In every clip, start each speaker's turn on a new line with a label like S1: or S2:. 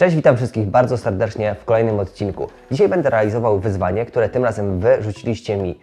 S1: Cześć, witam wszystkich bardzo serdecznie w kolejnym odcinku. Dzisiaj będę realizował wyzwanie, które tym razem Wy rzuciliście mi.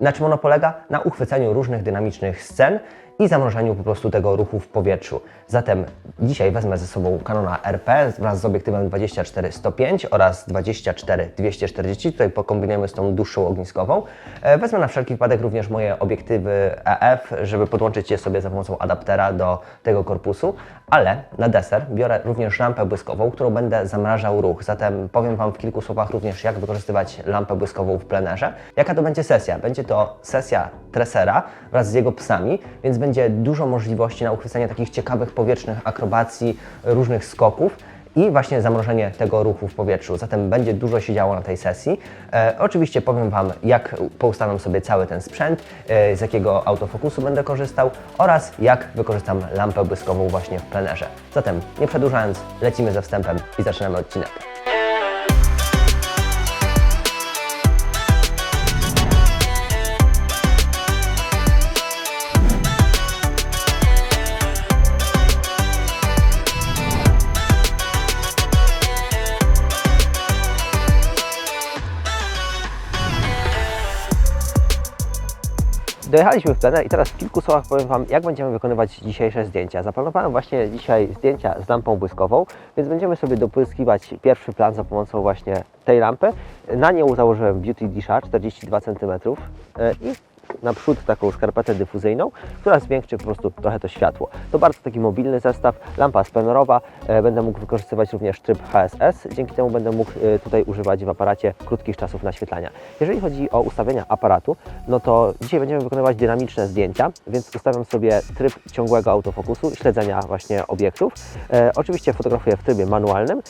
S1: Na czym ono polega? Na uchwyceniu różnych dynamicznych scen i zamrożeniu po prostu tego ruchu w powietrzu. Zatem dzisiaj wezmę ze sobą Canona RP wraz z obiektywem 24-105 oraz 24-240. Tutaj pokombinujemy z tą dłuższą ogniskową. E, Wezmę na wszelki wypadek również moje obiektywy EF, żeby podłączyć je sobie za pomocą adaptera do tego korpusu. Ale na deser biorę również lampę błyskową, którą będę zamrażał ruch. Zatem powiem Wam w kilku słowach również, jak wykorzystywać lampę błyskową w plenerze. Jaka to będzie sesja? Będzie to sesja tresera wraz z jego psami, więc będzie dużo możliwości na uchwycenie takich ciekawych powietrznych akrobacji, różnych skoków i właśnie zamrożenie tego ruchu w powietrzu. Zatem będzie dużo się działo na tej sesji. E, oczywiście powiem Wam, jak poustawiam sobie cały ten sprzęt, e, z jakiego autofokusu będę korzystał oraz jak wykorzystam lampę błyskową właśnie w plenerze. Zatem nie przedłużając, lecimy ze wstępem i zaczynamy odcinek. Dojechaliśmy w plener i teraz w kilku słowach powiem Wam, jak będziemy wykonywać dzisiejsze zdjęcia. Zaplanowałem właśnie dzisiaj zdjęcia z lampą błyskową, więc będziemy sobie dopłyskiwać pierwszy plan za pomocą właśnie tej lampy. Na nią założyłem Beauty Disha 42 cm i naprzód taką skarpetę dyfuzyjną, która zwiększy po prostu trochę to światło. To bardzo taki mobilny zestaw, lampa splenorowa, e, będę mógł wykorzystywać również tryb HSS, dzięki temu będę mógł e, tutaj używać w aparacie krótkich czasów naświetlania. Jeżeli chodzi o ustawienia aparatu, no to dzisiaj będziemy wykonywać dynamiczne zdjęcia, więc ustawiam sobie tryb ciągłego autofokusu, śledzenia właśnie obiektów. E, oczywiście fotografuję w trybie manualnym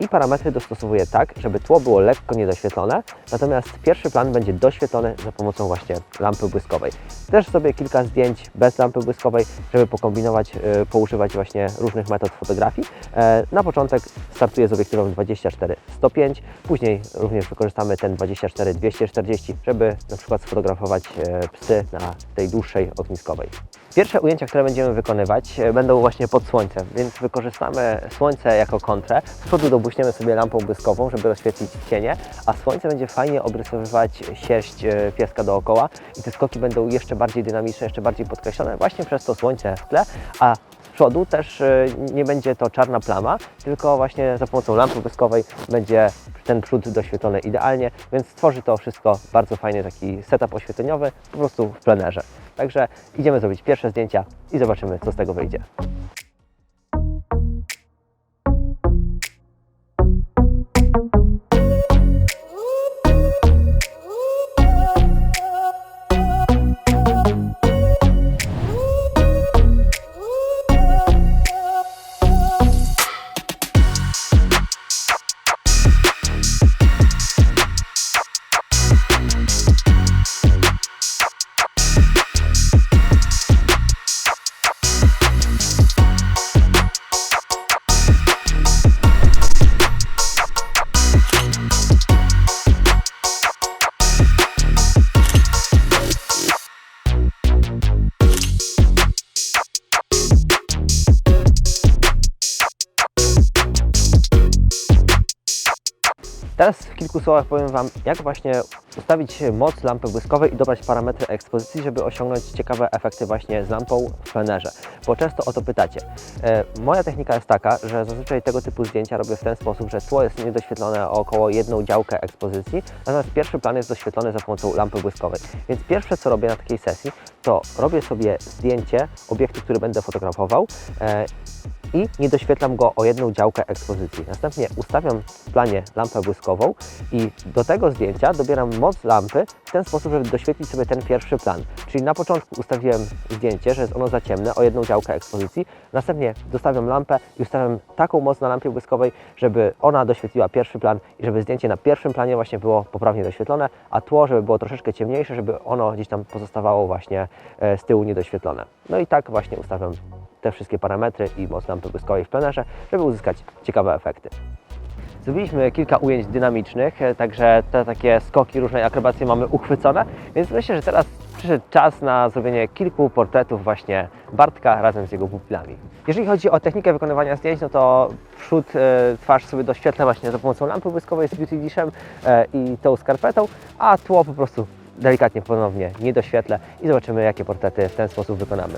S1: i parametry dostosowuję tak, żeby tło było lekko niedoświetlone, natomiast pierwszy plan będzie doświetlony za pomocą właśnie lampy błyskowej. Też sobie kilka zdjęć bez lampy błyskowej, żeby pokombinować, e, poużywać właśnie różnych metod fotografii. E, Na początek startuję z obiektywem 24-105, później również wykorzystamy ten 24-240, żeby na przykład sfotografować e, psy na tej dłuższej ogniskowej. Pierwsze ujęcia, które będziemy wykonywać będą właśnie pod słońcem, więc wykorzystamy słońce jako kontrę. Z przodu dobuśniemy sobie lampą błyskową, żeby rozświetlić cienie, a słońce będzie fajnie obrysowywać sierść pieska dookoła i te skoki będą jeszcze bardziej dynamiczne, jeszcze bardziej podkreślone właśnie przez to słońce w tle, a z przodu też e, nie będzie to czarna plama, tylko właśnie za pomocą lampy błyskowej będzie ten przód doświetlony idealnie, więc stworzy to wszystko bardzo fajny taki setup oświetleniowy po prostu w plenerze. Także idziemy zrobić pierwsze zdjęcia i zobaczymy, co z tego wyjdzie. Kilku słowach powiem Wam, jak właśnie ustawić moc lampy błyskowej i dobrać parametry ekspozycji, żeby osiągnąć ciekawe efekty właśnie z lampą w plenerze. Bo często o to pytacie. E, moja technika jest taka, że zazwyczaj tego typu zdjęcia robię w ten sposób, że tło jest niedoświetlone o około jedną działkę ekspozycji, natomiast pierwszy plan jest doświetlony za pomocą lampy błyskowej. Więc pierwsze co robię na takiej sesji, to robię sobie zdjęcie obiektu, który będę fotografował e, i nie doświetlam go o jedną działkę ekspozycji. Następnie ustawiam w planie lampę błyskową i do tego zdjęcia dobieram moc lampy w ten sposób, żeby doświetlić sobie ten pierwszy plan. Czyli na początku ustawiłem zdjęcie, że jest ono za ciemne, o jedną działkę ekspozycji. Następnie dostawiam lampę i ustawiam taką moc na lampie błyskowej, żeby ona doświetliła pierwszy plan i żeby zdjęcie na pierwszym planie właśnie było poprawnie doświetlone, a tło, żeby było troszeczkę ciemniejsze, żeby ono gdzieś tam pozostawało właśnie e, z tyłu niedoświetlone. No i tak właśnie ustawiam te wszystkie parametry i moc lampy błyskowej w plenerze, żeby uzyskać ciekawe efekty. Zrobiliśmy kilka ujęć dynamicznych, e, także te takie skoki, różne akrobacje mamy uchwycone, więc myślę, że teraz przyszedł czas na zrobienie kilku portretów właśnie Bartka razem z jego pupilami. Jeżeli chodzi o technikę wykonywania zdjęć, no to przód e, twarz sobie doświetlę właśnie za pomocą lampy błyskowej z Beauty Dishem e, i tą skarpetą, a tło po prostu delikatnie ponownie nie doświetlę i zobaczymy jakie portrety w ten sposób wykonamy.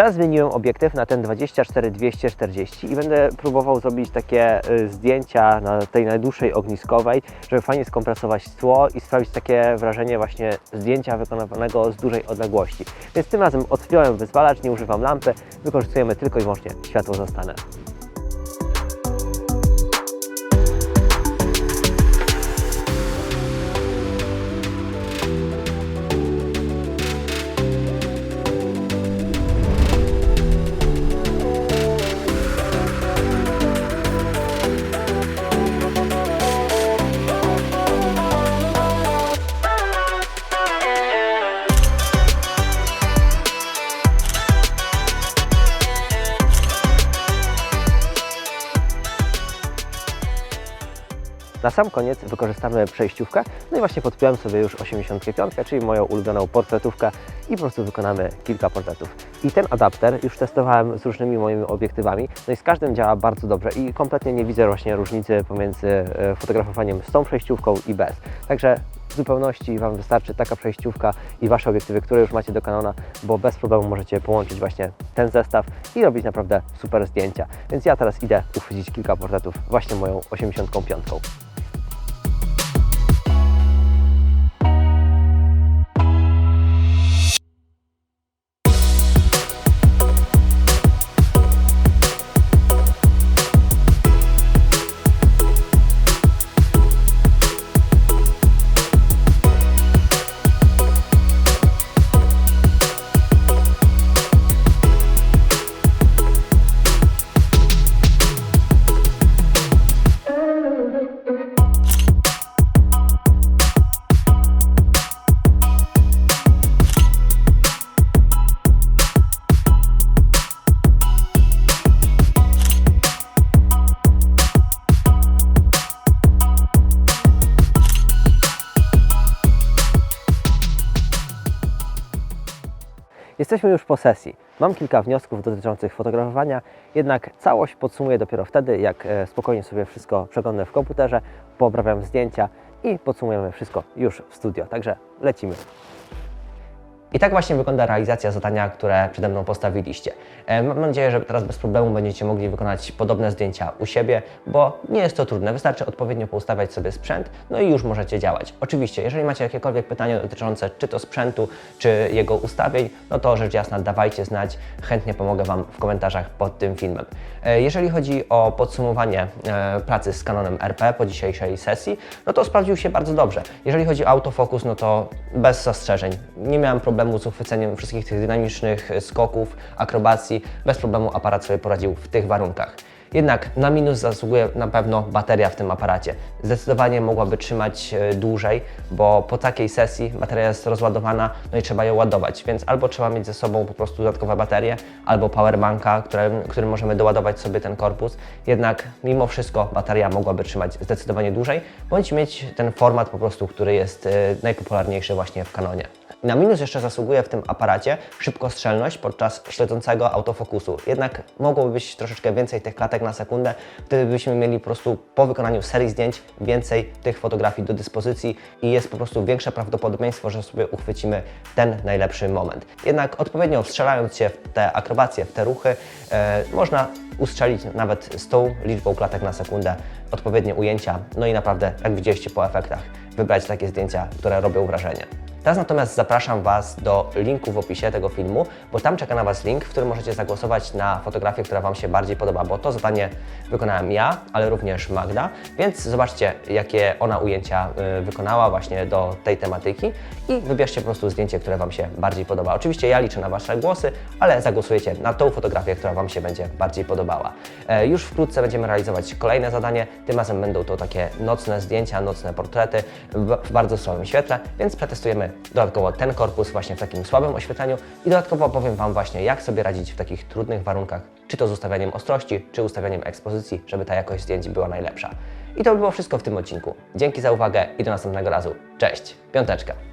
S1: Teraz zmieniłem obiektyw na ten 24-240 i będę próbował zrobić takie y, zdjęcia na tej najdłuższej ogniskowej, żeby fajnie skompresować tło i sprawić takie wrażenie właśnie zdjęcia wykonywanego z dużej odległości. Więc tym razem odpiąłem wyzwalacz, nie używam lampy, wykorzystujemy tylko i wyłącznie światło zastane. Na sam koniec wykorzystamy przejściówkę, no i właśnie podpiąłem sobie już 85, czyli moją ulubioną portretówkę i po prostu wykonamy kilka portretów. I ten adapter już testowałem z różnymi moimi obiektywami, no i z każdym działa bardzo dobrze i kompletnie nie widzę właśnie różnicy pomiędzy e, fotografowaniem z tą przejściówką i bez. Także w zupełności Wam wystarczy taka przejściówka i Wasze obiektywy, które już macie do Canona, bo bez problemu możecie połączyć właśnie ten zestaw i robić naprawdę super zdjęcia. Więc ja teraz idę uchwycić kilka portretów właśnie moją 85. Jesteśmy już po sesji. Mam kilka wniosków dotyczących fotografowania, jednak całość podsumuję dopiero wtedy, jak e, spokojnie sobie wszystko przeglądnę w komputerze, poprawiam zdjęcia i podsumujemy wszystko już w studio. Także lecimy. I tak właśnie wygląda realizacja zadania, które przede mną postawiliście. E, Mam nadzieję, że teraz bez problemu będziecie mogli wykonać podobne zdjęcia u siebie, bo nie jest to trudne. Wystarczy odpowiednio poustawiać sobie sprzęt, no i już możecie działać. Oczywiście, jeżeli macie jakiekolwiek pytania dotyczące czy to sprzętu, czy jego ustawień, no to rzecz jasna dawajcie znać. Chętnie pomogę Wam w komentarzach pod tym filmem. E, Jeżeli chodzi o podsumowanie e, pracy z Canonem RP po dzisiejszej sesji, no to sprawdził się bardzo dobrze. Jeżeli chodzi o autofokus, no to bez zastrzeżeń. Nie miałem problemu z uchwyceniem wszystkich tych dynamicznych skoków, akrobacji. Bez problemu aparat sobie poradził w tych warunkach. Jednak na minus zasługuje na pewno bateria w tym aparacie. Zdecydowanie mogłaby trzymać e, dłużej, bo po takiej sesji bateria jest rozładowana, no i trzeba ją ładować, więc albo trzeba mieć ze sobą po prostu dodatkowe baterie, albo powerbanka, którym, którym możemy doładować sobie ten korpus. Jednak mimo wszystko bateria mogłaby trzymać zdecydowanie dłużej, bądź mieć ten format po prostu, który jest e, najpopularniejszy właśnie w Canonie. Na minus jeszcze zasługuje w tym aparacie szybkostrzelność podczas śledzącego autofokusu. Jednak mogłoby być troszeczkę więcej tych klatek na sekundę, wtedy byśmy mieli po prostu po wykonaniu serii zdjęć więcej tych fotografii do dyspozycji i jest po prostu większe prawdopodobieństwo, że sobie uchwycimy ten najlepszy moment. Jednak odpowiednio strzelając się w te akrobacje, w te ruchy, e, można ustrzelić nawet z tą liczbą klatek na sekundę odpowiednie ujęcia, no i naprawdę, jak widzieliście po efektach, wybrać takie zdjęcia, które robią wrażenie. Teraz natomiast zapraszam Was do linku w opisie tego filmu, bo tam czeka na Was link, w którym możecie zagłosować na fotografię, która Wam się bardziej podoba, bo to zadanie wykonałem ja, ale również Magda, więc zobaczcie, jakie ona ujęcia y, wykonała właśnie do tej tematyki i wybierzcie po prostu zdjęcie, które Wam się bardziej podoba. Oczywiście ja liczę na Wasze głosy, ale zagłosujecie na tą fotografię, która Wam się będzie bardziej podobała. E, Już wkrótce będziemy realizować kolejne zadanie, tym razem będą to takie nocne zdjęcia, nocne portrety w bardzo słabym świetle, więc przetestujemy dodatkowo ten korpus właśnie w takim słabym oświetleniu i dodatkowo opowiem Wam właśnie, jak sobie radzić w takich trudnych warunkach, czy to z ustawianiem ostrości, czy ustawianiem ekspozycji, żeby ta jakość zdjęć była najlepsza. I to by było wszystko w tym odcinku. Dzięki za uwagę i do następnego razu. Cześć, piąteczka.